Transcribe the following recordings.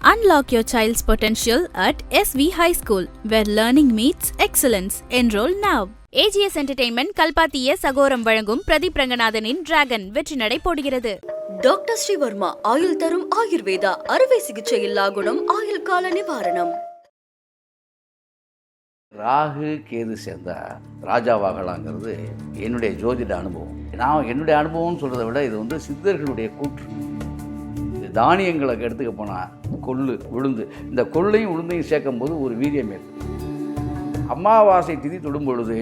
Unlock your child's potential at SV High School, where learning meets excellence. Enroll now. AGS Entertainment கல்பாத்திய சகோரம் வழங்கும் Pradeep ரங்கநாதனின் dragon வெற்றி நடை போடுகிறது doctor Sreevarma ஆயுள் தரும் ஆயுர்வேதா அறுவை சிகிச்சை இல்லா குணம் ஆயுள் கால நிவாரணம் ராகு கேது சேர்ந்தா ராஜாவாகலாங்கிறது என்னுடைய ஜோதிட அனுபவம் நான் என்னுடைய அனுபவம்னு சொல்கிறத விட இது வந்து சித்தர்களுடைய கூற்று தானியங்களை எடுத்துக்க போனால் கொள்ளு உளுந்து இந்த கொள்ளையும் உளுந்தையும் சேர்க்கும் போது ஒரு வீரியம் ஏற்படும் அமாவாசை திதி தொடும் பொழுது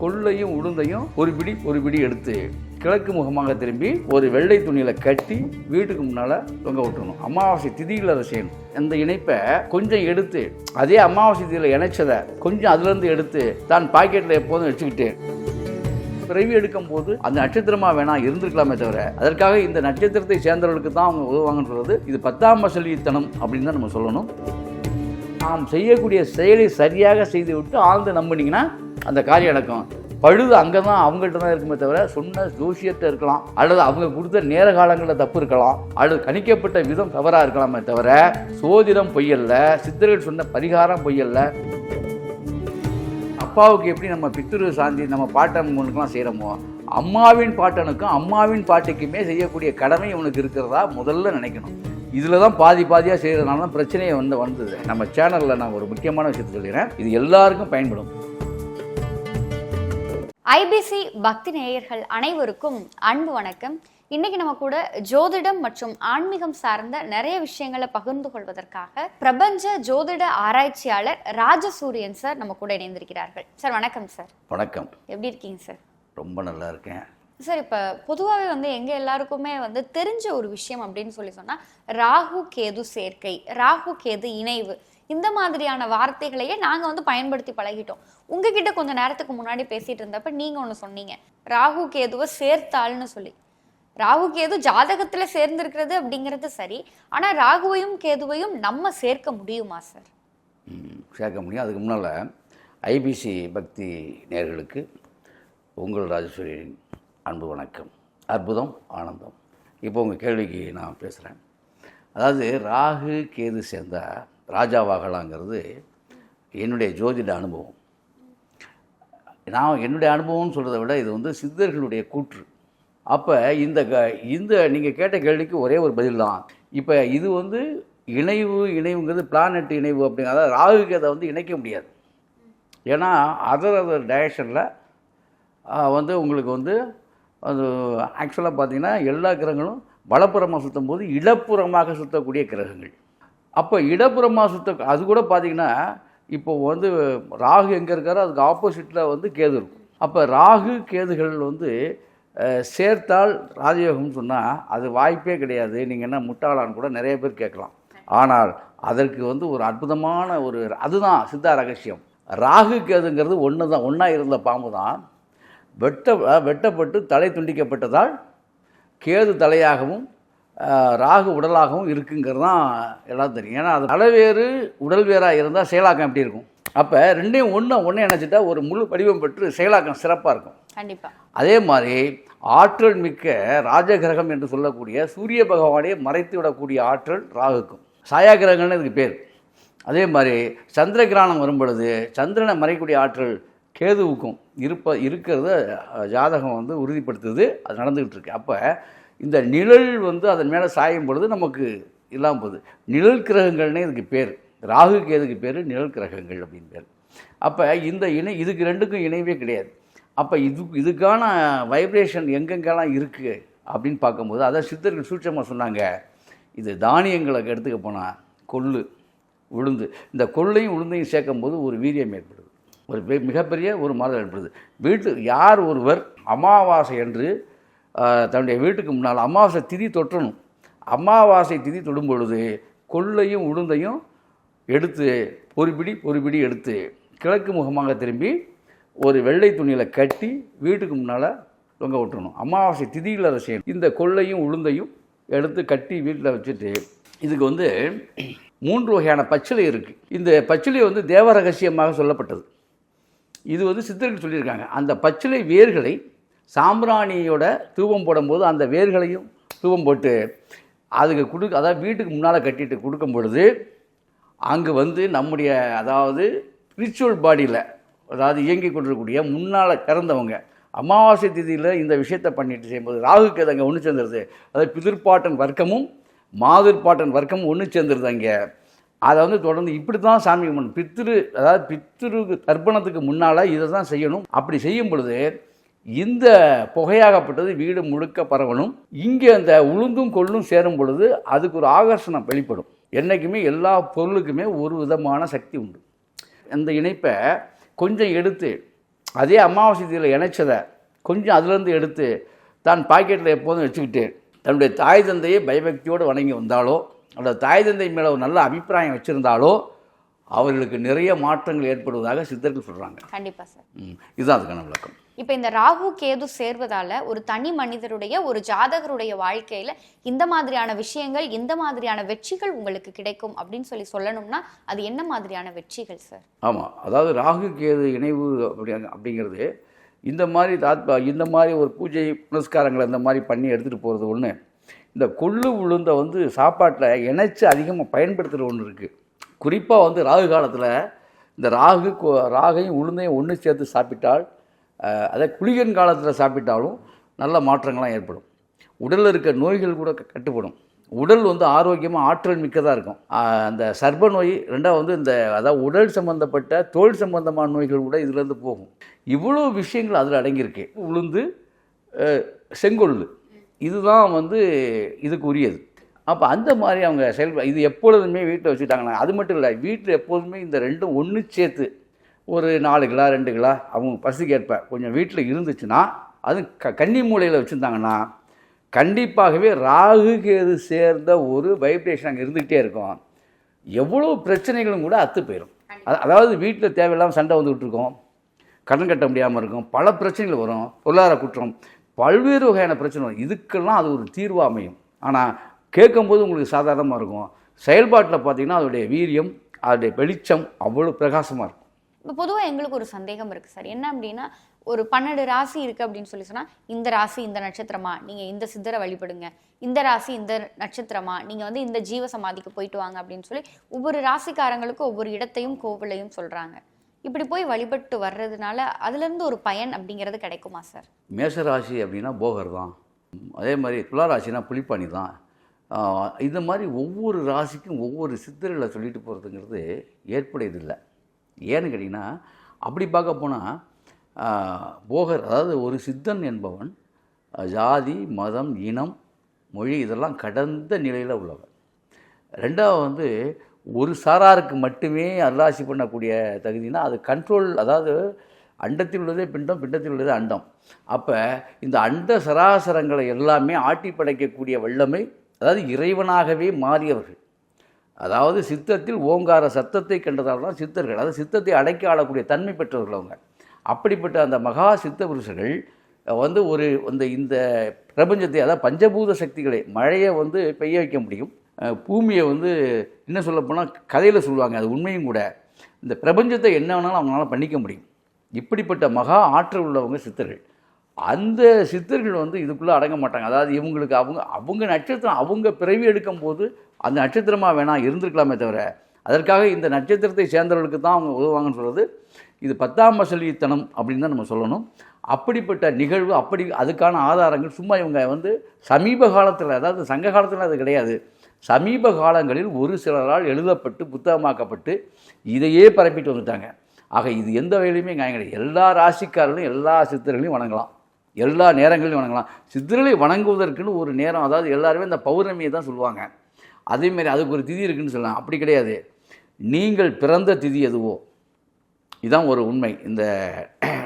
கொள்ளையும் உளுந்தையும் ஒரு பிடி ஒரு பிடி எடுத்து கிழக்கு முகமாக திரும்பி ஒரு வெள்ளை துணியில் கட்டி வீட்டுக்கு முன்னால் தொங்க விட்டுறணும். அமாவாசை திதியில் அதை செய்யணும். அந்த இணைப்பை கொஞ்சம் எடுத்து அதே அமாவாசை திதியில் இணைச்சதை கொஞ்சம் அதுலேருந்து எடுத்து தான் பாக்கெட்டில் எப்போதும் வச்சுக்கிட்டேன் பிறவி எடுக்கும் போது அந்த நட்சத்திரமாக வேணா இருந்திருக்கலாமே தவிர அதற்காக இந்த நட்சத்திரத்தை சேர்ந்தவர்களுக்கு தான் அவங்க உதவுவாங்கன்றது இது பத்தாம் வசலித்தனம் அப்படின்னு தான் நம்ம சொல்லணும். நாம் செய்யக்கூடிய செயலை சரியாக செய்து விட்டு ஆழ்ந்து நம்பினீங்கன்னா அந்த காரியம் நடக்கும். பழுது அங்கே தான் அவங்கள்ட்ட தான் இருக்குமே தவிர சொன்ன ஜோசியத்தை இருக்கலாம் அல்லது அவங்க கொடுத்த நேர காலங்களில் தப்பு இருக்கலாம் அல்லது கணிக்கப்பட்ட விதம் தவறாக இருக்கலாமே தவிர சோதிடம் பொய்யல்ல சித்தர்கள் சொன்ன பரிகாரம் பொய்யல்ல அப்பாவுக்கு எப்படி நம்ம பித்திரு சாந்தி நம்ம பாட்டனுக்கெலாம் செய்கிறோமோ அம்மாவின் பாட்டனுக்கும் அம்மாவின் பாட்டிக்குமே செய்யக்கூடிய கடமை இவனுக்கு இருக்கிறதா முதல்ல நினைக்கணும். இதில் தான் பாதி பாதியாக செய்கிறதுனால தான் பிரச்சனையை வந்து வந்தது. நம்ம சேனலில் நான் ஒரு முக்கியமான விஷயத்தை சொல்லிடுறேன். இது எல்லாருக்கும் பயன்படும். ஐபிசி பக்தி நேயர்கள் அனைவருக்கும் அன்பு வணக்கம். இன்னைக்கு நம்ம கூட ஜோதிடம் மற்றும் ஆன்மீகம் சார்ந்த நிறைய விஷயங்களை பகிர்ந்து கொள்வதற்காக பிரபஞ்ச ஜோதிட ஆராய்ச்சியாளர் ராஜசூரியன் சார் நம்ம கூட இணைந்திருக்கிறார்கள். சார் வணக்கம் சார். வணக்கம். எப்படி இருக்கீங்க சார்? ரொம்ப நல்லா இருக்கேன். சார் இப்போ பொதுவாகவே வந்து எங்க எல்லாருக்குமே வந்து தெரிஞ்ச ஒரு விஷயம் அப்படின்னு சொல்லி சொன்னா ராகு கேது சேர்க்கை ராகு கேது இணைவு இந்த மாதிரியான வார்த்தைகளையே நாங்க வந்து பயன்படுத்தி பழகிட்டோம். உங்ககிட்ட கொஞ்ச நேரத்துக்கு முன்னாடி பேசிட்டு இருந்தப்ப நீங்க ஒண்ணு சொன்னீங்க. ராகு கேதுவை சேர்த்தாள்னு சொல்லி. ராகு கேது ஜாதகத்துல சேர்ந்திருக்கிறது அப்படிங்கிறது சரி. ஆனா ராகுவையும் கேதுவையும் நம்ம சேர்க்க முடியுமா சார்? சேர்க்க முடியும். அதுக்கு முன்னால் ஐபிசி பக்தி நேர்களுக்கு உங்கள் ராஜேஸ்வரியின் அன்பு வணக்கம். அற்புதம் ஆனந்தம். இப்போ உங்கள் கேள்விக்கு நான் பேசுகிறேன் அதாவது ராகு கேது சேர்ந்தால் ராஜாவாகலாங்கிறது என்னுடைய ஜோதிட அனுபவம். நான் என்னுடைய அனுபவம்னு சொல்கிறத விட இது வந்து சித்தர்களுடைய கூற்று. அப்போ இந்த க இந்த நீங்கள் கேட்ட கேள்விக்கு ஒரே ஒரு பதில் தான். இப்போ இது வந்து இணைவு இணைவுங்கிறது பிளானட் இணைவு அப்படிங்க அதாவது ராகு கேதை வந்து இணைக்க முடியாது. ஏன்னா அதர் அதர் டைரக்ஷனில் வந்து உங்களுக்கு வந்து அது ஆக்சுவலாக பார்த்தீங்கன்னா எல்லா கிரகங்களும் வலப்புறமாக சுற்றும் போது இடப்புறமாக சுற்றக்கூடிய கிரகங்கள். அப்போ இடப்புற சுத்த அது கூட பார்த்தீங்கன்னா இப்போ வந்து ராகு எங்கே இருக்காரோ அதுக்கு ஆப்போசிட்டில் வந்து கேது இருக்கும். அப்போ ராகு கேதுகள் வந்து சேர்த்தால் ராஜயோகம்னு சொன்னால் அது வாய்ப்பே கிடையாது. நீங்கள் என்ன முட்டாளான்னு கூட நிறைய பேர் கேட்கலாம். ஆனால் அதற்கு வந்து ஒரு அற்புதமான ஒரு அதுதான் சித்தா ரகசியம். ராகு கேதுங்கிறது ஒன்று தான் ஒன்றா இருந்த பாம்பு தான். வெட்ட வெட்டப்பட்டு தலை துண்டிக்கப்பட்டதால் கேது தலையாகவும் ராகு உடலாகவும் இருக்குங்கிறது தான் எல்லாம் தெரியும். ஏன்னா அது தலை வேறு உடல் வேறாக இருந்தால் செயலாக்கம் எப்படி இருக்கும்? அப்போ ரெண்டையும் ஒன்று ஒன்றே நினச்சிட்டா ஒரு முழு வடிவம் பெற்று செயலாக்கம் சிறப்பாக இருக்கும். கண்டிப்பா. அதே மாதிரி ஆற்றல் மிக்க ராஜகிரகம் என்று சொல்லக்கூடிய சூரிய பகவானை மறைத்து விடக்கூடிய ஆற்றல் ராகுக்கும். சாயா கிரகங்கள்னு இதுக்கு பேர். அதே மாதிரி சந்திர கிரகணம் வரும் பொழுது சந்திரனை மறைக்கக்கூடிய ஆற்றல் கேதுவுக்கும் இருப்ப இருக்கிறத ஜாதகம் வந்து உறுதிப்படுத்துது. அது நடந்துகிட்டு இருக்கு. அப்போ இந்த நிழல் வந்து அதன் மேலே சாயும் பொழுது நமக்கு இல்லாமல் போகுது. நிழல் கிரகங்கள்னே இதுக்கு பேர். ராகு கேதுக்கு பேர் நிழல் கிரகங்கள் அப்படின்னு பேர். அப்போ இந்த இணை இதுக்கு ரெண்டுக்கும் இணைவே கிடையாது. அப்போ இது இதுக்கான வைப்ரேஷன் எங்கெங்கெல்லாம் இருக்குது அப்படின்னு பார்க்கும்போது அதான் சித்தர்கள் சூட்சமாக சொன்னாங்க. இது தானியங்களை எடுத்துக்க போனால் கொள்ளு உளுந்து. இந்த கொள்ளையும் உளுந்தையும் சேர்க்கும்போது ஒரு வீரியம் ஏற்படுது. ஒரு பெ- மிகப்பெரிய ஒரு மரம் ஏற்படுது. வீட்டு யார் ஒருவர் அமாவாசை அன்று தன்னுடைய வீட்டுக்கு முன்னால் அமாவாசை திதி தொற்றணும். அமாவாசை திதி தொடும் பொழுது கொள்ளையும் உளுந்தையும் எடுத்து ஒரு பிடி எடுத்து கிழக்கு முகமாக திரும்பி ஒரு வெள்ளை துணியில் கட்டி வீட்டுக்கு முன்னால் தொங்க விட்டுணும் அமாவாசை திதியில் அதை செய்யணும். இந்த கொள்ளையும் உளுந்தையும் எடுத்து கட்டி வீட்டில் வச்சுட்டு இதுக்கு வந்து மூன்று வகையான பச்சிலை இருக்குது இந்த பச்சிலை வந்து தேவ ரகசியமாக சொல்லப்பட்டது. இது வந்து சித்தர்கள் சொல்லியிருக்காங்க. அந்த பச்சிலை வேர்களை சாம்பிராணியோட தூபம் போடும்போது அந்த வேர்களையும் தூபம் போட்டு அதுக்கு கொடுக்க அதாவது வீட்டுக்கு முன்னால் கட்டிட்டு கொடுக்கும் பொழுது அங்கே வந்து நம்முடைய அதாவது ஸ்பிரிச்சுவல் பாடியில் அதாவது இயங்கி கொண்டிருக்கக்கூடிய முன்னால் பிறந்தவங்க அமாவாசை திதியில் இந்த விஷயத்தை பண்ணிட்டு செய்யும்போது ராகுக்கு அது அங்கே ஒன்று சேர்ந்துருது. அதாவது பிதிர்பாட்டன் வர்க்கமும் மாதிர்பாட்டன் வர்க்கமும் ஒன்று சேர்ந்துருது அங்கே. அதை வந்து தொடர்ந்து இப்படி தான் சாமி கும்பிடணும். பித்திரு அதாவது பித்திரு தர்ப்பணத்துக்கு முன்னால் இதை தான் செய்யணும். அப்படி செய்யும் பொழுது இந்த புகையாகப்பட்டது வீடு முழுக்க பரவணும் இங்கே அந்த உளுந்தும் கொள்ளும் சேரும் பொழுது அதுக்கு ஒரு ஆகர்ஷணம் வெளிப்படும். என்றைக்குமே எல்லா பொருளுக்குமே ஒரு விதமான சக்தி உண்டு. அந்த இணைப்பை கொஞ்சம் எடுத்து அதே அமாவாசை தீயில் இணைச்சதை கொஞ்சம் அதுலேருந்து எடுத்து தான் பாக்கெட்டில் எப்போதும் வச்சுக்கிட்டு தன்னுடைய தாய் தந்தையை பயபக்தியோடு வணங்கி வந்தாலோ அல்லது தாய் தந்தை மேலே ஒரு நல்ல அபிப்பிராயம் வச்சுருந்தாலோ அவர்களுக்கு நிறைய மாற்றங்கள் ஏற்படுவதாக சித்தர்கள் சொல்கிறாங்க கண்டிப்பா சார். இதுதான் அதுக்கான விளக்கம். இப்போ இந்த ராகு கேது சேர்வதால ஒரு தனி மனிதருடைய ஒரு ஜாதகருடைய வாழ்க்கையில இந்த மாதிரியான விஷயங்கள் இந்த மாதிரியான வெற்றிகள் உங்களுக்கு கிடைக்கும் அப்படின்னு சொல்லி சொல்லணும்னா அது என்ன மாதிரியான வெற்றிகள் சார்? ஆமாம் அதாவது ராகு கேது இணைவு அப்படி அப்படிங்கிறது இந்த மாதிரி தாத்பா இந்த மாதிரி ஒரு பூஜை புனஸ்காரங்களை இந்த மாதிரி பண்ணி எடுத்துகிட்டு போகிறது ஒன்று இந்த கொள்ளு உளுந்தை வந்து சாப்பாட்டில் இணைச்சு அதிகமாக பயன்படுத்துகிற ஒன்று இருக்குது குறிப்பாக வந்து ராகு காலத்தில் இந்த ராகு ராகையும் உளுந்தையும் ஒன்று சேர்த்து சாப்பிட்டால் அதை குளிகன் காலத்தில் சாப்பிட்டாலும் நல்ல மாற்றங்கள்லாம் ஏற்படும். உடலில் இருக்க நோய்கள் கூட க- கட்டுப்படும். உடல் வந்து ஆரோக்கியமாக ஆற்றல் மிக்கதாக இருக்கும். அந்த சர்ப்ப நோய் ரெண்டாவது வந்து இந்த அதாவது உடல் சம்பந்தப்பட்ட தோல் சம்பந்தமான நோய்கள் கூட இதுலேருந்து போகும். இவ்வளோ விஷயங்கள் அதில் அடங்கியிருக்கு. உளுந்து செங்கொள்ளு இதுதான் வந்து இதுக்கு உரியது. அப்போ அந்த மாதிரி அவங்க செயல்ப இது எப்பொழுதுமே வீட்டில் வச்சுட்டாங்கன்னா அது மட்டும் இல்லை வீட்டில் எப்போதுமே இந்த ரெண்டும் ஒன்று சேர்த்து ஒரு நாலு கிலோ ரெண்டு கிலோ அவங்க பசிக்கேற்ப கொஞ்சம் வீட்டில் இருந்துச்சுன்னா அது க கன்னி மூலையில் வச்சுருந்தாங்கன்னா கண்டிப்பாகவே ராகு கேது சேர்ந்த ஒரு வைப்ரேஷன் அங்கே இருந்துகிட்டே இருக்கும். எவ்வளோ பிரச்சனைகளும் கூட அத்து போயிடும் அத- அதாவது வீட்டில் தேவையில்லாமல் சண்டை வந்துகிட்டு இருக்கோம் கடன் கட்ட முடியாமல் இருக்கும் பல பிரச்சனைகள் வரும் பொருளாதார குற்றம் பல்வேறு வகையான பிரச்சனை வரும். இதுக்கெல்லாம் அது ஒரு தீர்வு அமையும். ஆனால் கேட்கும்போது உங்களுக்கு சாதாரணமாக இருக்கும். செயல்பாட்டில் பார்த்தீங்கன்னா அதோடைய வீரியம் அதோடைய வெளிச்சம் அவ்வளோ பிரகாசமாக இருக்கும். இப்போ பொதுவா எங்களுக்கு ஒரு சந்தேகம் இருக்கு சார். என்ன அப்படின்னா ஒரு பன்னெண்டு ராசி இருக்கு அப்படின்னு சொல்லி சொன்னா இந்த ராசி இந்த நட்சத்திரமா? நீங்க இந்த சித்தரை வழிபடுங்க. இந்த ராசி இந்த நட்சத்திரமா? நீங்க வந்து இந்த ஜீவ சமாதிக்கு போயிட்டு வாங்க அப்படின்னு சொல்லி ஒவ்வொரு ராசிக்காரங்களுக்கும் ஒவ்வொரு இடத்தையும் கோவிலையும் சொல்றாங்க. இப்படி போய் வழிபட்டு வர்றதுனால அதுல இருந்து ஒரு பயன் அப்படிங்கிறது கிடைக்குமா சார்? மேஷராசி அப்படின்னா போகர் தான். அதே மாதிரி துளாராசினா புலிப்பாணி தான். ஆஹ் இந்த மாதிரி ஒவ்வொரு ராசிக்கும் ஒவ்வொரு சித்தர்களை சொல்லிட்டு போகிறதுங்கிறது ஏற்புடையதில்லை. ஏன்னு கேட்டிங்கன்னா அப்படி பார்க்க போனால் போகர் அதாவது ஒரு சித்தன் என்பவன் ஜாதி மதம் இனம் மொழி இதெல்லாம் கடந்த நிலையில் உள்ளவன். ரெண்டாவது வந்து ஒரு சாராருக்கு மட்டுமே அல்லாசி பண்ணக்கூடிய தகுதினா அது கண்ட்ரோல் அதாவது அண்டத்தில் உள்ளதே பிண்டம் பிண்டத்தில் உள்ளதே அண்டம். அப்போ இந்த அண்ட சராசரங்களை எல்லாமே ஆட்டி படைக்கக்கூடிய வல்லமை அதாவது இறைவனாகவே மாறியவர்கள். அதாவது சித்தத்தில் ஓங்கார சத்தத்தை கண்டதால் தான் சித்தர்கள். அதாவது சித்தத்தை அடக்கி ஆளக்கூடிய தன்மை பெற்றவர்கள் அவங்க. அப்படிப்பட்ட அந்த மகா சித்த புருஷர்கள் வந்து ஒரு இந்த இந்த பிரபஞ்சத்தை அதாவது பஞ்சபூத சக்திகளை மழையை வந்து பெய்ய வைக்க முடியும். பூமியை வந்து என்ன சொல்ல போனால் கதையில் சொல்லுவாங்க அது உண்மையும் கூட. இந்த பிரபஞ்சத்தை என்ன வேணாலும் அவங்களால பண்ணிக்க முடியும். இப்படிப்பட்ட மகா ஆற்றல் உள்ளவங்க சித்தர்கள். அந்த சித்தர்கள் வந்து இதுக்குள்ளே அடங்க மாட்டாங்க. அதாவது இவங்களுக்கு அவங்க அவங்க நட்சத்திரம் அவங்க பிறவி எடுக்கும் போது அந்த நட்சத்திரமாக வேணால் இருந்திருக்கலாமே தவிர அதற்காக இந்த நட்சத்திரத்தை சேர்ந்தவர்களுக்கு தான் அவங்க உதவுவாங்கன்னு சொல்கிறது இது பத்தாம் வசலித்தனம் அப்படின்னு தான் நம்ம சொல்லணும். அப்படிப்பட்ட நிகழ்வு அப்படி அதுக்கான ஆதாரங்கள் சும்மா இவங்க வந்து சமீப காலத்தில் அதாவது சங்க காலத்தில் அது கிடையாது. சமீப காலங்களில் ஒரு சிலரால் எழுதப்பட்டு புத்தகமாக்கப்பட்டு இதையே பரப்பிட்டு வந்துட்டாங்க. ஆக இது எந்த வகையிலுமே நியாயம் கிடையாது. எல்லா ராசிக்காரர்களையும் எல்லா சித்தர்களையும் வணங்கலாம். எல்லா நேரங்களிலும் வணங்கலாம். சித்தர்களை வணங்குவதற்குன்னு ஒரு நேரம் அதாவது எல்லாருமே இந்த பௌர்ணமியை தான் சொல்லுவாங்க. அதேமாரி அதுக்கு ஒரு திதி இருக்குன்னு சொல்லலாம். அப்படி கிடையாது. நீங்கள் பிறந்த திதி எதுவோ இதுதான் ஒரு உண்மை. இந்த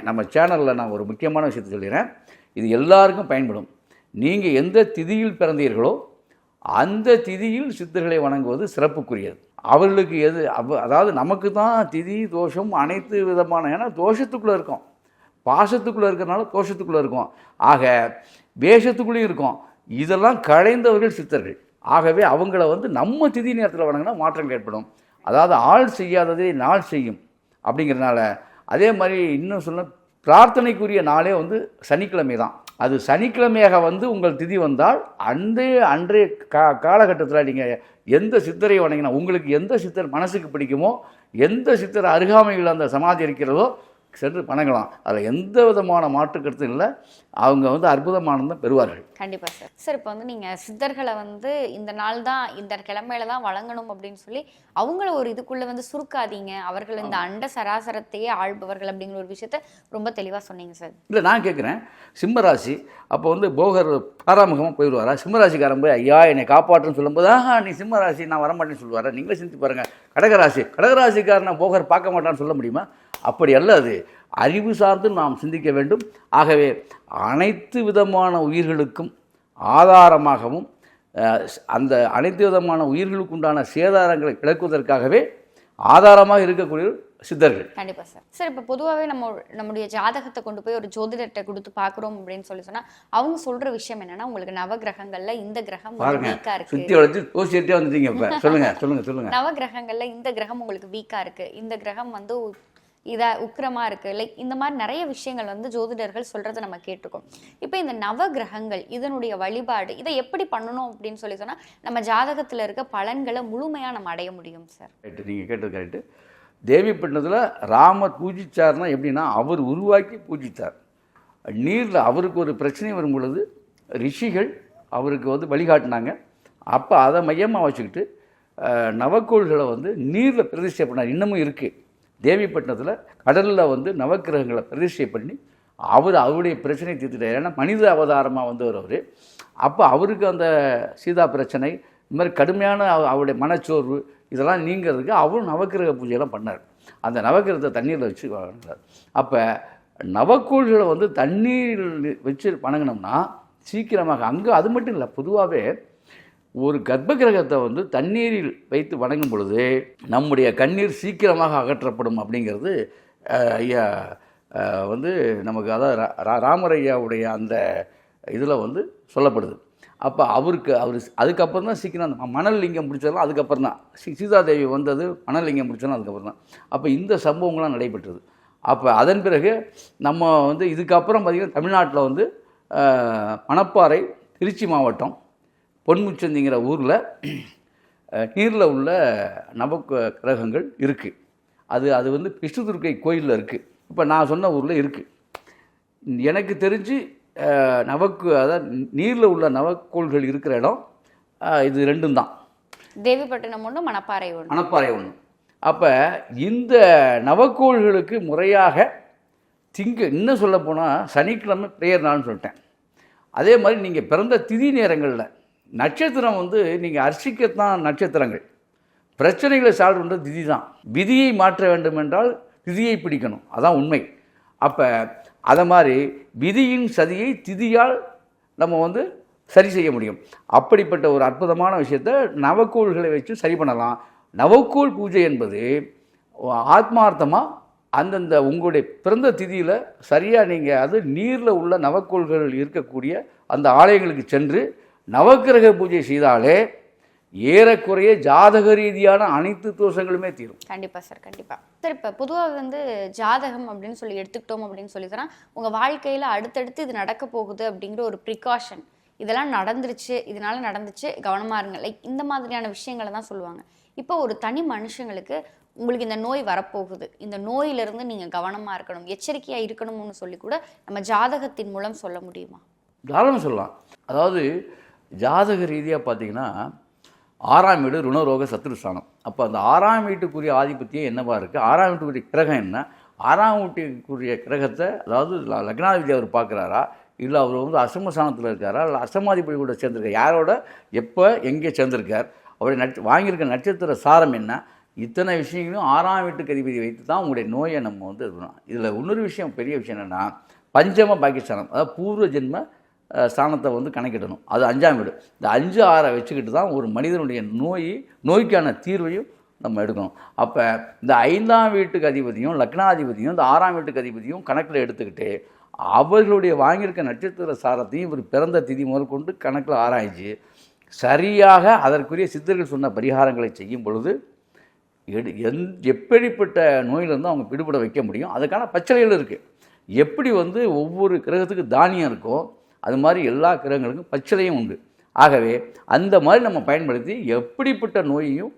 நம்ம சேனலில் நான் ஒரு முக்கியமான விஷயத்தை சொல்லிடுறேன். இது எல்லாருக்கும் பயன்படும். நீங்கள் எந்த திதியில் பிறந்தீர்களோ அந்த திதியில் சித்தர்களை வணங்குவது சிறப்புக்குரியது. அவர்களுக்கு எது அவ அதாவது நமக்கு தான் திதி தோஷம் அனைத்து விதமான ஏன்னா தோஷத்துக்குள்ளே இருக்கும். பாசத்துக்குள்ளே இருக்கிறனால தோஷத்துக்குள்ளே இருக்கும். ஆக வேஷத்துக்குள்ளேயும் இருக்கும். இதெல்லாம் களைந்தவர்கள் சித்தர்கள். ஆகவே அவங்கள வந்து நம்ம திதி நேரத்தில் வணங்கினா மாற்றங்கள் ஏற்படும். அதாவது ஆள் செய்யாததை நாள் செய்யும். அப்படிங்கிறனால அதே மாதிரி இன்னும் சொல்ல பிரார்த்தனைக்குரிய நாளே வந்து சனிக்கிழமை தான். அது சனிக்கிழமையாக வந்து உங்கள் திதி வந்தால் அன்றைய அன்றைய கா காலகட்டத்தில் நீங்கள் எந்த சித்தரை வணங்கினா உங்களுக்கு எந்த சித்தர் மனசுக்கு பிடிக்குமோ எந்த சித்தர் அருகாமையில் அந்த சமாதி இருக்கிறதோ சென்று வணங்கலாம். அதில் எந்த விதமான மாற்று கருத்தும் இல்லை. அவங்க வந்து அற்புதமானதை பெறுவார்கள். கண்டிப்பா சார். சார் இப்போ வந்து நீங்க சித்தர்களை வந்து இந்த நாள் தான் இந்த கிழமையில தான் வழங்கணும் அப்படின்னு சொல்லி அவங்கள ஒரு இதுக்குள்ள வந்து சுருக்காதீங்க. அவர்கள் இந்த அண்ட சராசரத்தையே ஆள்பவர்கள் அப்படிங்கிற ஒரு விஷயத்த ரொம்ப தெளிவா சொன்னீங்க சார். இல்லை நான் கேட்குறேன் சிம்மராசி அப்போ வந்து போகர் பாராமுகமாக போயிடுவாரா சிம்மராசிக்காரன் போய் ஐயா என்னை காப்பாற்றுன்னு சொல்லும்போது ஆஹா நீ சிம்மராசி நான் வரமாட்டேன்னு சொல்லுவாரா? நீங்களே சிந்தித்து பாருங்கள் கடகராசி கடகராசிக்காரனை போகர் பார்க்க மாட்டான்னு சொல்ல முடியுமா? அப்படி அல்ல அது. அறிவு சார்ந்து நாம் சிந்திக்க வேண்டும். ஆகவே அனைத்து விதமான உயிர்களுக்கும் ஆதாரமாகவும் அந்த அனைத்து விதமான உயிர்களுக்கு உண்டான சேதாரங்களை விளக்குவதற்காகவே ஆதாரமாக இருக்கக்கூடிய சித்தர்கள். கண்டிப்பா சார். சார் இப்போ பொதுவாகவே நம்ம நம்முடைய ஜாதகத்தை கொண்டு போய் ஒரு ஜோதிடர்கிட்ட கொடுத்து பார்க்குறோம் அப்படின்னு சொல்லி சொன்னா அவங்க சொல்ற விஷயம் என்னன்னா உங்களுக்கு நவ கிரகங்கள்ல இந்த கிரகம் பாருங்க வீக்கா இருக்கு. சுற்றி வளைச்சு ஓசிட்டே வந்துட்டீங்க இப்போ. சொல்லுங்க சொல்லுங்க சொல்லுங்க. நவ கிரகங்கள்ல இந்த கிரகம் உங்களுக்கு வீக்கா இருக்கு. இந்த கிரகம் வந்து இதை உக்கிரமாக உக்கிரமா லைக் இந்த மாதிரி நிறைய விஷயங்கள் வந்து ஜோதிடர்கள் சொல்கிறத நம்ம கேட்டிருக்கோம். இப்போ இந்த நவ கிரகங்கள் இதனுடைய வழிபாடு இதை எப்படி பண்ணணும் அப்படின்னு சொல்லி சொன்னால் நம்ம ஜாதகத்தில் இருக்க பலன்களை முழுமையாக நம்ம அடைய முடியும் சார் ரைட்டு நீங்கள் கேட்டது கரெக்டு தேவிப்பட்டினத்தில் ராமர் பூஜித்தார்னா எப்படின்னா அவர் உருவாக்கி பூஜித்தார் நீரில் அவருக்கு ஒரு பிரச்சனை வரும் பொழுது ரிஷிகள் அவருக்கு வந்து வழிகாட்டினாங்க. அப்போ அதை மையமாக வச்சுக்கிட்டு நவக்கோள்களை வந்து நீரில் பிரதிஷ்டை பண்ணார். இன்னமும் இருக்குது தேவிப்பட்டினத்தில் கடலில் வந்து நவக்கிரகங்களை பிரதிஷ்டை பண்ணி அவர் அவருடைய பிரச்சனையை தீர்த்துட்டார். ஏன்னா மனித அவதாரமாக வந்தவர் அவர் அப்போ அவருக்கு அந்த சீதா பிரச்சனை இது மாதிரி கடுமையான அவருடைய மனச்சோர்வு இதெல்லாம் நீங்கிறதுக்கு அவரும் நவக்கிரக பூஜையெல்லாம் பண்ணார். அந்த நவக்கிரகத்தை தண்ணீரில் வச்சு வணங்கினார் அப்போ நவக்கோள்களை வந்து தண்ணீரில் வச்சு வணங்கினோம்னா சீக்கிரமாக அங்கே அது மட்டும் இல்லை பொதுவாகவே ஒரு கர்ப்ப கிரகத்தை வந்து தண்ணீரில் வைத்து வணங்கும் பொழுது நம்முடைய கண்ணீர் சீக்கிரமாக அகற்றப்படும் அப்படிங்கிறது ஐயா வந்து நமக்கு அதாவது ரா- ஐயாவுடைய அந்த இதில் வந்து சொல்லப்படுது. அப்போ அவருக்கு அவர் அதுக்கப்புறம் தான் சீக்கிரம் அந்த மணல் லிங்கம் பிடிச்சதெல்லாம் அதுக்கப்புறம் தான். சீ சீதாதேவி வந்தது மணல் லிங்கம் பிடிச்சதெல்லாம் அதுக்கப்புறம் தான். அப்போ இந்த சம்பவங்கள்லாம் நடைபெற்றது. அப்போ அதன் பிறகு நம்ம வந்து இதுக்கப்புறம் பார்த்திங்கன்னா தமிழ்நாட்டில் வந்து மணப்பாறை திருச்சி மாவட்டம் பொன்முச்சந்திங்கிற ஊரில் நீரில் உள்ள நவ கிரகங்கள் இருக்குது அது அது வந்து விஷ்ணுதுர்க்கை கோயிலில் இருக்குது இப்போ நான் சொன்ன ஊரில் இருக்குது எனக்கு தெரிஞ்சு நவக்கு அதாவது நீரில் உள்ள நவக்கோள்கள் இருக்கிற இடம் இது ரெண்டும் தான். தேவிப்பட்டினம் ஒன்று மணப்பாறை ஒன்று மணப்பாறை ஒன்று அப்போ இந்த நவக்கோள்களுக்கு முறையாக திங்க இன்னும் சொல்ல போனால் சனிக்கிழமை ப்ரேயர் நாள்னு சொல்லிட்டேன். அதே மாதிரி நீங்கள் பிறந்த திதி நேரங்களில் நட்சத்திரம் வந்து நீங்கள் அர்ச்சிக்கத்தான் நட்சத்திரங்கள். பிரச்சனைகளை சால்வ் பண்ணுறது திதி தான். விதியை மாற்ற வேண்டும் என்றால் திதியை பிடிக்கணும். அதான் உண்மை. அப்போ அதை மாதிரி விதியின் சதியை திதியால் நம்ம வந்து சரி செய்ய முடியும். அப்படிப்பட்ட ஒரு அற்புதமான விஷயத்தை நவக்கோள்களை வச்சு சரி பண்ணலாம். நவக்கோள் பூஜை என்பது ஆத்மார்த்தமாக அந்தந்த உங்களுடைய பிறந்த திதியில் சரியாக நீங்கள் அது நீரில் உள்ள நவக்கோள்கள் இருக்கக்கூடிய அந்த ஆலயங்களுக்கு சென்று நவக்கிரக பூஜை செய்தாலே ஏறக்குறைய ஜாதக ரீதியான அனைத்து தோஷங்களுமே தீரும். கண்டிப்பா சார் கண்டிப்பா. சார் இப்போ பொதுவாக வந்து ஜாதகம் அப்படின்னு சொல்லி எடுத்துக்கிட்டோம் அப்படின்னு சொல்லி சொன்னா உங்க வாழ்க்கையில அடுத்தடுத்து இது நடக்க போகுது அப்படிங்கிற ஒரு ப்ரிகாஷன் இதெல்லாம் நடந்துருச்சு இதனால நடந்துச்சு கவனமா இருங்க. லைக் இந்த மாதிரியான விஷயங்களை தான் சொல்லுவாங்க. இப்போ ஒரு தனி மனுஷங்களுக்கு உங்களுக்கு இந்த நோய் வரப்போகுது. இந்த நோயிலிருந்து நீங்க கவனமா இருக்கணும் எச்சரிக்கையா இருக்கணும்னு சொல்லி கூட நம்ம ஜாதகத்தின் மூலம் சொல்ல முடியுமா? தாராளம் சொல்லலாம். அதாவது ஜாதக ரீதியாக பார்த்தீங்கன்னா ஆறாம் வீடு ருணரோக சத்ருஸ்தானம். அப்போ அந்த ஆறாம் வீட்டுக்குரிய ஆதிபத்தியம் என்னவா இருக்குது ஆறாம் வீட்டுக்குரிய கிரகம் என்ன? ஆறாம் வீட்டுக்குரிய கிரகத்தை அதாவது லக்னாதி லக்னாதிபதி அவர் பார்க்குறாரா? இல்லை அவர் வந்து அசமஸ்தானத்தில் இருக்காரா? இல்லை அசமாதிபதி கூட சேர்ந்திருக்கார் யாரோட? எப்போ எங்கே சேர்ந்திருக்கார்? அவருடைய நட்ச வாங்கியிருக்க நட்சத்திர சாரம் என்ன? இத்தனை விஷயங்களும் ஆறாம் வீட்டுக்கு அதிபதி வைத்து தான் உங்களுடைய நோயை நம்ம வந்து இதில் இன்னொரு விஷயம் பெரிய விஷயம் என்னென்னா பஞ்சம பாகிஸ்தானம் அதாவது பூர்வ ஜென்ம ஸ்தானத்தை வந்து கணக்கிடணும். அது அஞ்சாம் வீடு. இந்த அஞ்சு ஆறை வச்சுக்கிட்டு தான் ஒரு மனிதனுடைய நோய் நோய்க்கான தீர்வையும் நம்ம எடுக்கணும். அப்போ இந்த ஐந்தாம் வீட்டுக்கு அதிபதியும் லக்னாதிபதியும் இந்த ஆறாம் வீட்டுக்கு அதிபதியும் கணக்கில் எடுத்துக்கிட்டு அவர்களுடைய வாங்கியிருக்க நட்சத்திர சாரத்தையும் இவர் பிறந்த திதி முதல் கொண்டு கணக்கில் ஆராய்ச்சி சரியாக அதற்குரிய சித்தர்கள் சொன்ன பரிகாரங்களை செய்யும் பொழுது எடு எந் எப்படிப்பட்ட நோயிலிருந்து அவங்க விடுபட வைக்க முடியும். அதுக்கான பிரச்சனைகள் இருக்குது எப்படி வந்து ஒவ்வொரு கிரகத்துக்கு தானியம் இருக்கோ அது மாதிரி எல்லா கிரகங்களுக்கும் பச்சிலையும் உண்டு. ஆகவே அந்த மாதிரி நம்ம பயன்படுத்தி எப்படிப்பட்ட நோயையும்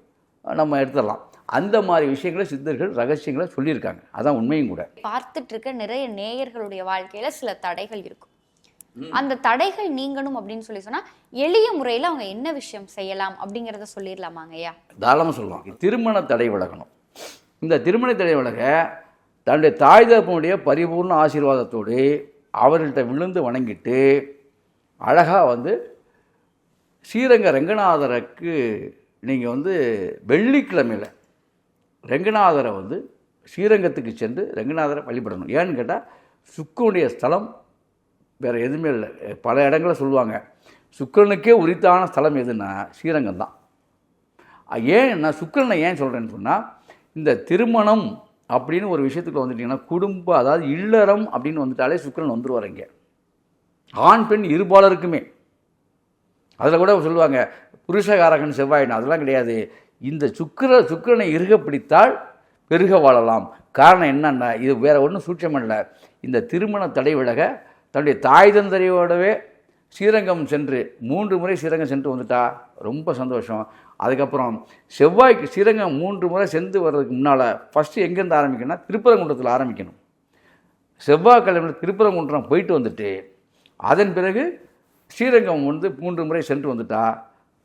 நம்ம எடுத்துடலாம். அந்த மாதிரி விஷயங்களை சித்தர்கள் ரகசியங்களை சொல்லியிருக்காங்க. அதான் உண்மையும் கூட. பார்த்துட்டு இருக்க நிறைய நேயர்களுடைய வாழ்க்கையில சில தடைகள் இருக்கும். அந்த தடைகள் நீங்கணும் அப்படின்னு சொல்லி சொன்னா எளிய முறையில அவங்க என்ன விஷயம் செய்யலாம் அப்படிங்கறத சொல்லிடலாமாங்க ஐயா? தாராளமாக சொல்லுவாங்க திருமண தடை விலகணும். இந்த திருமண தடை விலக தன்னுடைய தாய் தகப்பனுடைய பரிபூர்ண ஆசீர்வாதத்தோடு அவர்கள்ட்ட விழுந்து வணங்கிட்டு அழகாக வந்து ஸ்ரீரங்க ரங்கநாதருக்கு நீங்கள் வந்து வெள்ளிக்கிழமையில் ரங்கநாதரை வந்து ஸ்ரீரங்கத்துக்கு சென்று ரங்கநாதரை வழிபடணும். ஏன்னு கேட்டால் சுக்கனுடைய ஸ்தலம் வேறு எதுவுமே இல்லை. பல இடங்களில் சொல்லுவாங்க சுக்கிரனுக்கே உரித்தான ஸ்தலம் எதுன்னா ஸ்ரீரங்கம் தான். ஏன் நான் சுக்கிரனை ஏன் சொல்கிறேன்னு சொன்னால் இந்த திருமணம் அப்படின்னு ஒரு விஷயத்துக்கு வந்துட்டிங்கன்னா குடும்ப அதாவது இல்லறம் அப்படின்னு வந்துட்டாலே சுக்கிரன் வந்துருவார் இங்கே. ஆண் பெண் இருபாலருக்குமே. அதில் கூட சொல்லுவாங்க புருஷகாரகன் செவ்வாயின் அதெல்லாம் கிடையாது. இந்த சுக்கர சுக்கரனை இருக பிடித்தால் பெருக வாழலாம். காரணம் என்னன்னா இது வேற ஒன்றும் சூட்சம் இல்லை இந்த திருமண தடை விலக தன்னுடைய தாய் தந்தரையோடவே ஸ்ரீரங்கம் சென்று மூன்று முறை ஸ்ரீரங்கம் சென்று வந்துட்டா ரொம்ப சந்தோஷம். அதுக்கப்புறம் செவ்வாய்க்கு ஸ்ரீரங்கம் மூன்று முறை சென்று வர்றதுக்கு முன்னால் ஃபஸ்ட்டு எங்கேருந்து ஆரம்பிக்கணும்னா திருப்பரங்குன்றத்தில் ஆரம்பிக்கணும். செவ்வாய்க்கிழமையில் திருப்பரங்குன்றம் போயிட்டு வந்துட்டு அதன் பிறகு ஸ்ரீரங்கம் வந்து மூன்று முறை சென்று வந்துட்டா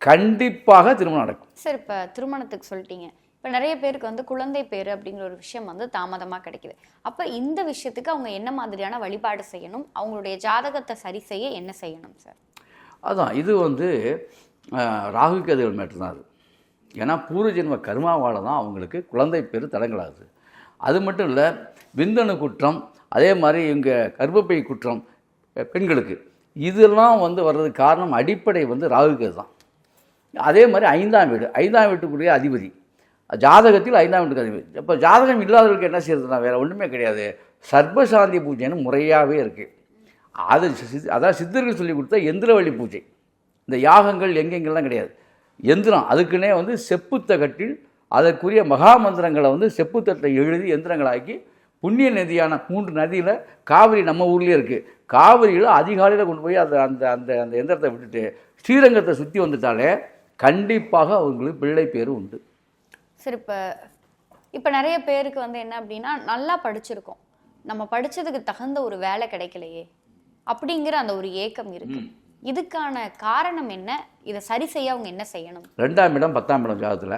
கண்டிப்பாக திருமணம் நடக்கும். சார் இப்போ திருமணத்துக்கு சொல்லிட்டீங்க. இப்போ நிறைய பேருக்கு வந்து குழந்தை பேர் அப்படிங்கிற ஒரு விஷயம் வந்து தாமதமாக கிடைக்குது. அப்போ இந்த விஷயத்துக்கு அவங்க என்ன மாதிரியான வழிபாடு செய்யணும்? அவங்களுடைய ஜாதகத்தை சரி செய்ய என்ன செய்யணும் சார்? அதான் இது வந்து ராகு கேதுகள் மேட்டர் தான் அது. ஏன்னா பூர்வஜென்ம கருமாவால் தான் அவங்களுக்கு குழந்தை பேர் தடங்களாகுது அது மட்டும் இல்லை விந்தணு குற்றம் அதே மாதிரி இங்கே கர்ப்பப்பை குற்றம் பெண்களுக்கு. இதெல்லாம் வந்து வர்றதுக்கு காரணம் அடிப்படை வந்து ராகு கேது தான். அதே மாதிரி ஐந்தாம் வீடு ஐந்தாம் வீட்டுக்குரிய அதிபதி. ஜாதகத்தில் ஐந்தாம் வீட்டுக்கு அதிபதி. இப்போ ஜாதகம் இல்லாதவர்களுக்கு என்ன செய்யறதுனா வேறு ஒன்றுமே கிடையாது. சர்வசாந்தி பூஜைன்னு முறையாகவே இருக்குது அது சித்- அதான் சித்தர்கள் சொல்லி கொடுத்த எந்திர வழி பூஜை. இந்த யாகங்கள் எங்கெங்கெல்லாம் கிடையாது. எந்திரம் அதுக்குன்னே வந்து செப்புத்தகட்டில் அதற்குரிய மகா மந்திரங்களை வந்து செப்புத்தட்டை எழுதி எந்திரங்களாக்கி புண்ணிய நதியான மூன்று நதியில் காவிரி நம்ம ஊர்லேயே இருக்குது காவிரியில் அதிகாலையில் கொண்டு போய் அந்த அந்த அந்த அந்த எந்திரத்தை விட்டுட்டு ஸ்ரீரங்கத்தை சுற்றி வந்துட்டாலே கண்டிப்பாக அவங்களுக்கு பிள்ளை பேர் உண்டு. சரி இப்ப இப்ப நிறைய பேருக்கு வந்து என்ன அப்படின்னா நல்லா படிச்சிருக்கோம். நம்ம படிச்சதுக்கு தகுந்த ஒரு வேலை கிடைக்கலையே அப்படிங்கிற அந்த ஒரு ஏக்கம் இருக்கு. இதுக்கான காரணம் என்ன? இதை சரி செய்ய அவங்க என்ன செய்யணும்? ரெண்டாம் இடம் பத்தாம் இடம் ஜாதகத்தில்.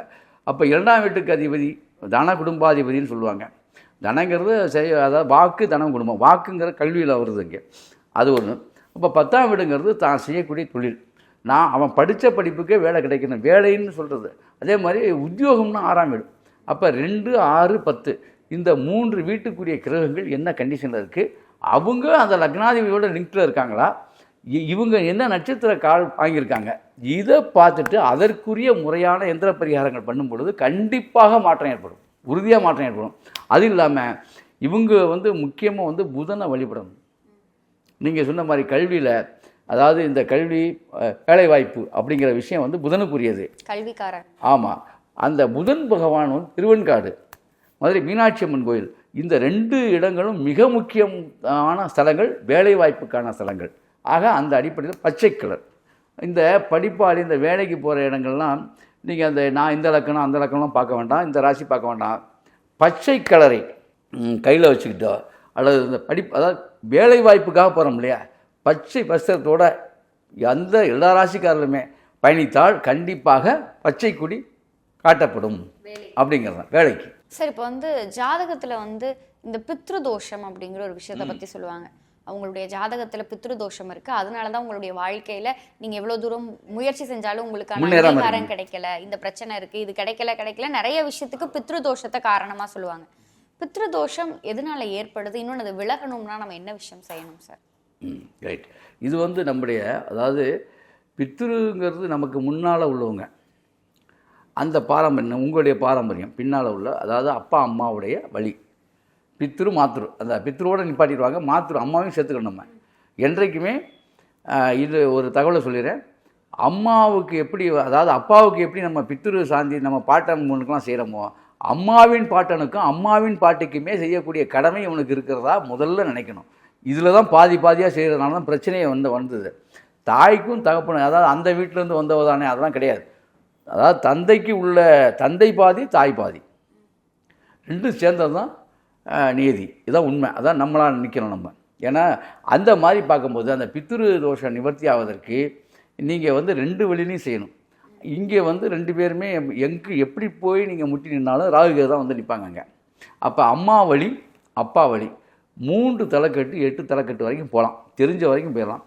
அப்போ இரண்டாம் வீட்டுக்கு அதிபதி தன குடும்பாதிபதினு சொல்லுவாங்க. தனங்கிறது செய் அதாவது வாக்கு தனம் குடும்பம். வாக்குங்கிற கல்வியில் வருது இங்கே. அது ஒன்று அப்போ பத்தாம் வீடுங்கிறது தான் செய்யக்கூடிய தொழில். நான் அவன் படித்த படிப்புக்கே வேலை கிடைக்கணும். வேலைன்னு சொல்கிறது அதே மாதிரி உத்தியோகம்னு ஆறாம் வீடு. அப்போ ரெண்டு ஆறு பத்து. இந்த மூன்று வீட்டுக்குரிய கிரகங்கள் என்ன கண்டிஷனில் இருக்குது அவங்க அந்த லக்னாதிபதியோட லிங்க்டில் இருக்காங்களா? இ- இவங்க என்ன நட்சத்திர கால் வாங்கியிருக்காங்க? இதை பார்த்துட்டு அதற்குரிய முறையான எந்திர பரிகாரங்கள் பண்ணும் பொழுது கண்டிப்பாக மாற்றம் ஏற்படும். உறுதியாக மாற்றம் ஏற்படும். அது இல்லாமல் இவங்க வந்து முக்கியமாக வந்து புதனை வழிபடணும். நீங்கள் சொன்ன மாதிரி கல்வியில் அதாவது இந்த கல்வி வேலைவாய்ப்பு அப்படிங்கிற விஷயம் வந்து புதனுக்குரியது. கல்விக்காரர் ஆமாம் அந்த புதன் பகவான் வந்து திருவெண்காடு மதுரை மீனாட்சி அம்மன் கோயில் இந்த ரெண்டு இடங்களும் மிக முக்கியமான ஸ்தலங்கள் வேலைவாய்ப்புக்கான ஸ்தலங்கள். ஆக அந்த அடிப்படையில் பச்சை கலர். இந்த படிப்பாளி இந்த வேலைக்கு போகிற இடங்கள்லாம் நீங்கள் அந்த நான் இந்த லக்கணம் அந்த லக்கணம்லாம் பார்க்க வேண்டாம் இந்த ராசி பார்க்க வேண்டாம். பச்சை கலரை கையில் வச்சுக்கிட்டோ அல்லது இந்த படிப்பு அதாவது வேலை வாய்ப்புக்காக போகிறோம் இல்லையா? பச்சை வஸ்திரத்தோட அந்த எல்லா ராசிக்காரர்களுமே பயணித்தால் கண்டிப்பாக பச்சை கொடி காட்டப்படும். அப்படிங்கிறது தான் வேலைக்கு. சரி இப்போ வந்து ஜாதகத்துல வந்து இந்த பித்ரு தோஷம் அப்படிங்கிற ஒரு விஷயத்தை பத்தி சொல்லுவாங்க. அவங்களுடைய ஜாதகத்துல பித்ரு தோஷம் இருக்கு. அதனால தான் உங்களுடைய வாழ்க்கையில நீங்க எவ்வளவு தூரம் முயற்சி செஞ்சாலும் உங்களுக்கான அங்கீகாரம். கிடைக்கல இந்த பிரச்சனை இருக்கு இது கிடைக்கல கிடைக்கல நிறைய விஷயத்துக்கு பித்ரு தோஷத்தை காரணமா சொல்லுவாங்க. பித்ரு தோஷம் எதனால ஏற்படுது? இன்னொன்று அது விலகணும்னா நம்ம என்ன விஷயம் செய்யணும் சார்? ரைட் இது வந்து நம்முடைய அதாவது பித்ருங்கிறது நமக்கு முன்னால் உள்ளவங்க. அந்த பாரம்பரியம் உங்களுடைய பாரம்பரியம் பின்னால் உள்ள அதாவது அப்பா அம்மாவுடைய வழி. பித்ரு மாத்ரு. அந்த பித்ருவோடு நிப்பாட்டிடுவாங்க மாத்ரு அம்மாவையும் சேர்த்துக்கணும் நம்ம. என்றைக்குமே இது ஒரு தகவலை சொல்லிடுறேன். அம்மாவுக்கு எப்படி அதாவது அப்பாவுக்கு எப்படி நம்ம பித்ரு சாந்தி நம்ம பாட்டன் செய்கிறோமோ அம்மாவின் பாட்டனுக்கும் அம்மாவின் பாட்டுக்குமே செய்யக்கூடிய கடமை இவனுக்கு இருக்கிறதா முதல்ல நினைக்கணும். இதில் தான் பாதி பாதியாக செய்கிறதுனால தான் பிரச்சனையே வந்து வந்தது. தாய்க்கும் தகப்பனும் அதாவது அந்த வீட்டிலேருந்து வந்தவ தானே அதெல்லாம் கிடையாது. அதாவது தந்தைக்கு உள்ள தந்தை பாதி தாய் பாதி. ரெண்டும் சேர்ந்தது தான் நீதி இதான் உண்மை. அதான் நம்மளால் நிற்கிறோம் நம்ம. ஏன்னா அந்த மாதிரி பார்க்கும்போது அந்த பித்ரு தோஷம் நிவர்த்தி ஆவதற்கு நீங்கள் வந்து ரெண்டு வழிலையும் செய்யணும். இங்கே வந்து ரெண்டு பேருமே எங்கு எப்படி போய் நீங்கள் முட்டி நின்னாலும் ராகுகே தான் வந்து நிற்பாங்க அங்கே அப்போ அம்மா வழி அப்பா வழி. மூன்று தலைக்கட்டு எட்டு தலைக்கட்டு வரைக்கும் போகலாம் தெரிஞ்ச வரைக்கும் போயிடலாம்.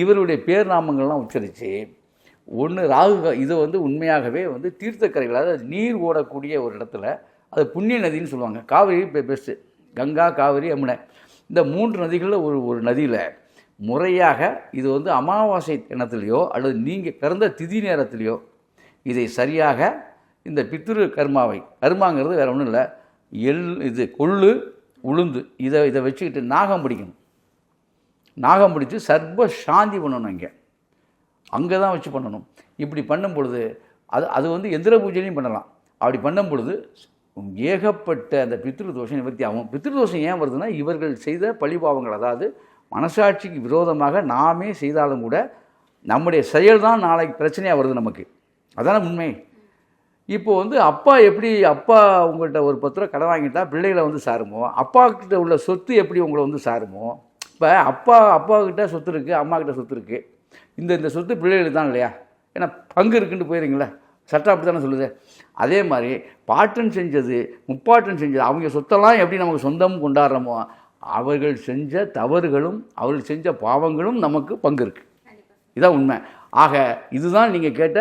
இவருடைய பேர் நாமங்கள்லாம் உச்சரித்து ஒன்று ராகு இது வந்து உண்மையாகவே வந்து தீர்த்தக்கரைகள் அதாவது நீர் ஓடக்கூடிய ஒரு இடத்துல அது புண்ணிய நதின்னு சொல்லுவாங்க. காவிரி பெஸ்ட்டு கங்கா காவிரி யமுனை. இந்த மூன்று நதிகளில் ஒரு ஒரு நதியில் முறையாக இது வந்து அமாவாசை தினத்திலேயோ அல்லது நீங்கள் பிறந்த திதி நேரத்திலேயோ இதை சரியாக இந்த பித்ரு கர்மாவை கர்மாங்கிறது வேறு ஒன்றும் இல்லை எள் இது கொள்ளு உளுந்து இதை இதை வச்சுக்கிட்டு நாகம் பிடிக்கணும். நாகம் பிடிச்சி சர்வ சாந்தி பண்ணணும் இங்கே. அங்கே தான் வச்சு பண்ணணும். இப்படி பண்ணும் பொழுது அது அது வந்து எந்திர பூஜையிலையும் பண்ணலாம். அப்படி பண்ணும் பொழுது ஏகப்பட்ட அந்த பித்ருதோஷம் நிவர்த்தி ஆகும் பித்ருதோஷம் ஏன் வருதுன்னா இவர்கள் செய்த பழிபாவங்கள் அதாவது மனசாட்சிக்கு விரோதமாக நாமே செய்தாலும் கூட நம்முடைய செயல் தான் நாளைக்கு பிரச்சனையாக வருது நமக்கு. அதான உண்மை? இப்போ வந்து அப்பா எப்படி அப்பா உங்கள்கிட்ட ஒரு பத்து ரூபா கடன் வாங்கிட்டா பிள்ளைகளை வந்து சாருமோ? அப்பா கிட்ட உள்ள சொத்து எப்படி உங்களை வந்து சாருமோ? இப்போ அப்பா அப்பா கிட்ட சொத்து இருக்குது அம்மா கிட்ட சொத்து இருக்குது இந்த இந்த சொத்து பிள்ளைகளுக்கு தான் இல்லையா? ஏன்னா பங்கு இருக்குன்னு போயிடுறீங்களா சட்டம் அப்படி தானே சொல்லுது. அதே மாதிரி பாட்டன் செஞ்சது முப்பாட்டன் செஞ்சது அவங்க சொத்தெல்லாம் எப்படி நமக்கு சொந்தம் கொண்டாடுறோமோ அவர்கள் செஞ்ச தவறுகளும் அவர்கள் செஞ்ச பாவங்களும் நமக்கு பங்கு இருக்குது இதான் உண்மை. ஆக இதுதான் நீங்கள் கேட்ட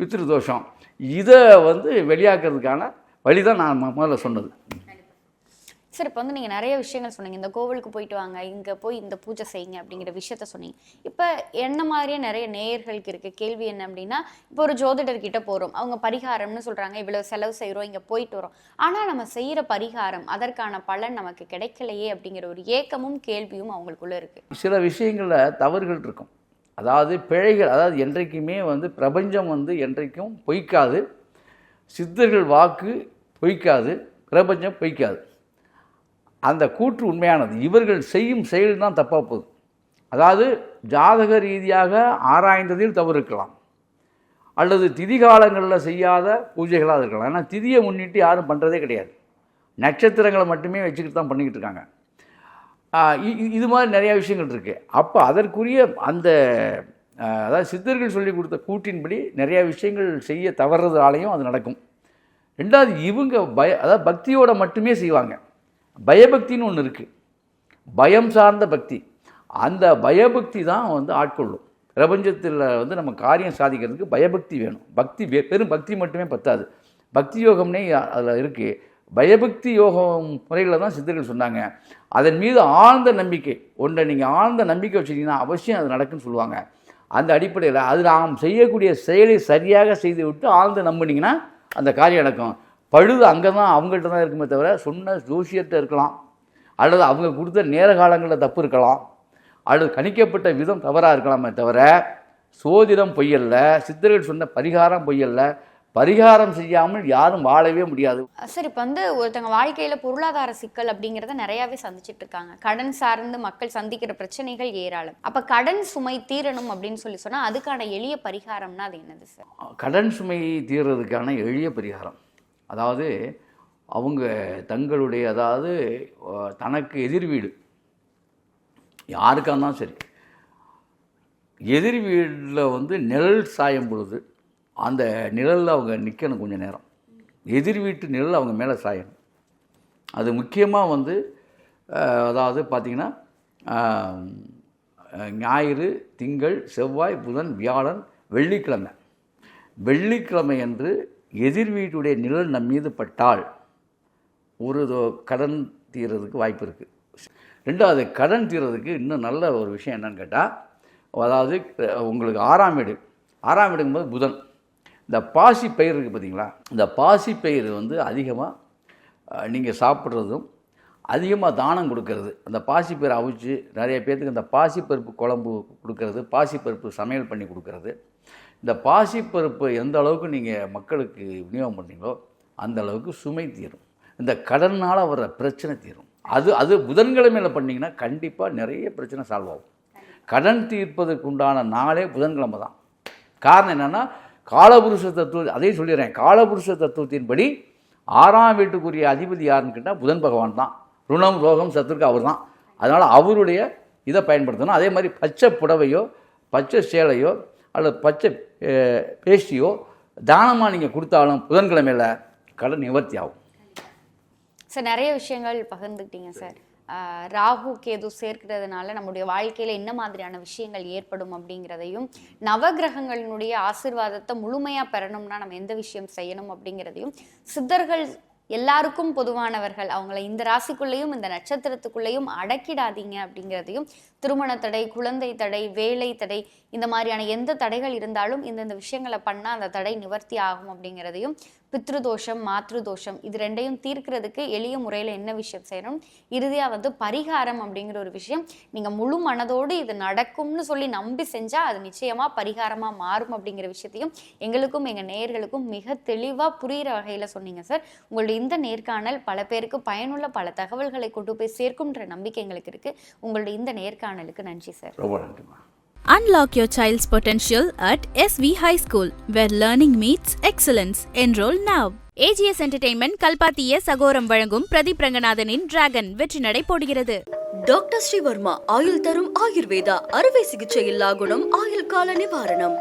பித்ரு தோஷம் இதை வந்து வெளியாக்குறதுக்கான வழி தான் நான் முதல்ல சொன்னது. சார் இப்போ வந்து நீங்கள் நிறைய விஷயங்கள் சொன்னீங்க. இந்த கோவிலுக்கு போயிட்டு வாங்க இங்கே போய் இந்த பூஜை செய்யுங்க அப்படிங்கிற விஷயத்த சொன்னீங்க. இப்போ என்ன மாதிரியே நிறைய நேயர்களுக்கு இருக்க. கேள்வி என்ன அப்படின்னா இப்போ ஒரு ஜோதிடர்கிட்ட போகிறோம் அவங்க பரிகாரம்னு சொல்கிறாங்க இவ்வளோ செலவு செய்கிறோம் இங்கே போயிட்டு வரோம். ஆனால் நம்ம செய்கிற பரிகாரம் அதற்கான பலன் நமக்கு கிடைக்கலையே அப்படிங்கிற ஒரு ஏக்கமும் கேள்வியும் அவங்களுக்குள்ள இருக்குது சில விஷயங்களில் தவறுகள் இருக்கும். அதாவது பிழைகள் அதாவது என்றைக்குமே வந்து பிரபஞ்சம் வந்து என்றைக்கும் பொய்க்காது. சித்தர்கள் வாக்கு பொய்க்காது பிரபஞ்சம் பொய்க்காது. அந்த கூற்று உண்மையானது. இவர்கள் செய்யும் செயல் தான் தப்பாக போகுது. அதாவது ஜாதக ரீதியாக ஆராய்ந்ததில் தவறு இருக்கலாம். அல்லது திதி காலங்களில் செய்யாத பூஜைகளாக இருக்கலாம். ஏன்னா திதியை முன்னிட்டு யாரும் பண்ணுறதே கிடையாது. நட்சத்திரங்களை மட்டுமே வச்சுக்கிட்டு தான் பண்ணிக்கிட்டு இருக்காங்க. இது மாதிரி நிறையா விஷயங்கள் இருக்குது அப்போ அதற்குரிய அந்த அதாவது சித்தர்கள் சொல்லி கொடுத்த கூட்டின்படி நிறையா விஷயங்கள் செய்ய தவறுறதாலையும் அது நடக்கும். ரெண்டாவது இவங்க பய அதாவது பக்தியோட மட்டுமே செய்வாங்க. பயபக்தின்னு ஒன்று இருக்குது பயம் சார்ந்த பக்தி. அந்த பயபக்தி தான் வந்து ஆட்கொள்ளும். பிரபஞ்சத்தில் வந்து நம்ம காரியம் சாதிக்கிறதுக்கு பயபக்தி வேணும். பக்தி வே- வெறும் பக்தி மட்டுமே பத்தாது. பக்தி யோகம்னே அதில் இருக்குது பயபக்தி யோகம் முறையில் தான் சித்தர்கள் சொன்னாங்க. அதன் மீது ஆழ்ந்த நம்பிக்கை. ஒன்றை நீங்கள் ஆழ்ந்த நம்பிக்கை வச்சுக்கிங்கன்னா அவசியம் அது நடக்குன்னு சொல்லுவாங்க. அந்த அடிப்படையில் அது நாம் செய்யக்கூடிய செயலை சரியாக செய்து விட்டு ஆழ்ந்து நம்பினீங்கன்னா அந்த காரியம் நடக்கும். பழுது அங்கே தான் அவங்கள்ட்ட தான் இருக்குமே தவிர சொன்ன ஜோசியர்கிட்ட இருக்கலாம். அல்லது அவங்க கொடுத்த நேர காலங்களில் தப்பு இருக்கலாம். அல்லது கணிக்கப்பட்ட விதம் தவறாக இருக்கலாமே தவிர சோதிடம் பொய்யல்ல சித்தர்கள் சொன்ன பரிகாரம் பொய்யல்ல பரிகாரம் செய்யாமல் யாரும் வாழவே முடியாது. சார் இப்போ வந்து ஒருத்தங்க வாழ்க்கையில பொருளாதார சிக்கல் அப்படிங்கிறத நிறையாவே சந்திச்சிட்டு இருக்காங்க. கடன் சார்ந்து மக்கள் சந்திக்கிற பிரச்சனைகள் ஏராளம். அப்ப கடன் சுமை தீரணும் அப்படின்னு சொல்லி சொன்னா அதுக்கான எளிய பரிகாரம்னா அது என்னது சார்? கடன் சுமை தீர்றதுக்கான எளிய பரிகாரம். அதாவது அவங்க தங்களுடைய அதாவது தனக்கு எதிர் வீடு. யாருக்காக இருந்தாலும் சரி. எதிர் வீட்டில் வந்து நிழல் சாயும் பொழுது அந்த நிழலில் அவங்க நிற்கணும் கொஞ்சம் நேரம். எதிர் வீட்டு நிழல் அவங்க மேலே சாயணும். அது முக்கியமாக வந்து அதாவது பார்த்திங்கன்னா ஞாயிறு திங்கள் செவ்வாய் புதன் வியாழன் வெள்ளிக்கிழமை. வெள்ளிக்கிழமை அன்று எதிர் வீட்டுடைய நிழல் நம் மீது பட்டால் ஒரு கடன் தீர்றதுக்கு வாய்ப்பு இருக்குது ரெண்டாவது கடன் தீர்றதுக்கு இன்னும் நல்ல ஒரு விஷயம் என்னன்னு கேட்டால் அதாவது உங்களுக்கு ஆறாம் வீடு. ஆறாம் வீடுங்கும்போது புதன். இந்த பாசி பயிர் இருக்குது பார்த்தீங்களா? இந்த பாசி பயிர் வந்து அதிகமாக நீங்கள் சாப்பிட்றதும் அதிகமாக தானம் கொடுக்கறது. அந்த பாசிப்பயிர் அவிச்சு நிறைய பேர்த்துக்கு இந்த பாசிப்பருப்பு குழம்பு கொடுக்கறது பாசிப்பருப்பு சமையல் பண்ணி கொடுக்கறது. இந்த பாசிப்பருப்பு எந்த அளவுக்கு நீங்கள் மக்களுக்கு விநியோகம் பண்ணீங்களோ அந்த அளவுக்கு சுமை தீரும். இந்த கடனால் வர்ற பிரச்சனை தீரும். அது அது புதன்கிழமையில் பண்ணிங்கன்னா கண்டிப்பாக நிறைய பிரச்சனை சால்வ் ஆகும். கடன் தீர்ப்பதற்கு உண்டான நாளே புதன்கிழமை தான். காரணம் என்னென்னா காலபுருஷ தத்துவ அதையும் சொல்லிடுறேன் காலபுருஷ தத்துவத்தின்படி ஆறாம் வீட்டுக்குரிய அதிபதி யாருன்னு கேட்டால் புதன் பகவான் தான். ருணம் ரோகம் சத்துருக்கு அவர் தான். அதனால் அவருடைய இதை பயன்படுத்தணும். அதே மாதிரி பச்சை புடவையோ பச்சை சேலையோ அல்லது பச்சை அஹ், தானமாக நீங்கள் கொடுத்தாலும் புதன்கிழமையில் கடன் நிவர்த்தி ஆகும். சார் நிறைய விஷயங்கள் பகிர்ந்துக்கிட்டீங்க சார். ராகு கேது சேர்க்கிறதுனால நம்முடைய வாழ்க்கையில் என்ன மாதிரியான விஷயங்கள் ஏற்படும் அப்படிங்கிறதையும் நவகிரகங்களினுடைய ஆசிர்வாதத்தை முழுமையாக பெறணும்னா நம்ம எந்த விஷயம் செய்யணும் அப்படிங்கிறதையும் சித்தர்கள் எல்லாருக்கும் பொதுவானவர்கள் அவங்கள இந்த ராசிக்குள்ளேயும் இந்த நட்சத்திரத்துக்குள்ளேயும் அடக்கிடாதீங்க அப்படிங்கிறதையும் திருமண தடை குழந்தை தடை வேலை தடை இந்த மாதிரியான எந்த தடைகள் இருந்தாலும் இந்தந்த விஷயங்களை பண்ணால் அந்த தடை நிவர்த்தி ஆகும் அப்படிங்கிறதையும் பித்ருதோஷம் மாத்ருதோஷம் இது ரெண்டையும் தீர்க்கிறதுக்கு எளிய முறையில் என்ன விஷயம் செய்யணும்? இறுதியாக வந்து பரிகாரம் அப்படிங்கிற ஒரு விஷயம். நீங்கள் முழு மனதோடு இது நடக்கும்னு சொல்லி நம்பி செஞ்சால் அது நிச்சயமாக பரிகாரமாக மாறும் அப்படிங்கிற விஷயத்தையும் எங்களுக்கும் எங்கள் நேயர்களுக்கும் மிக தெளிவாக புரிகிற வகையில் சொன்னீங்க சார். உங்களுடைய இந்த நேர்காணல் பல பேருக்கு பயனுள்ள பல தகவல்களை கொண்டு போய் சேர்க்கும்ன்ற நம்பிக்கை எங்களுக்கு இருக்குது உங்களுடைய இந்த நேர்காணல் நேர்காணலுக்கு நன்றி சார் ரொம்ப நன்றிம்மா Unlock your child's potential at SV High School, where learning meets excellence. Enroll now. AGS Entertainment கல்பாத்திய சகோரம் வழங்கும் பிரதீப் ரங்கநாதனின் டிராகன் வெற்றி நடை போடுகிறது டாக்டர் ஸ்ரீவர்மா ஆயுள் தரும் ஆயுர்வேதா அறுவை சிகிச்சை இல்லா குணம் ஆயுள் கால நிவாரணம்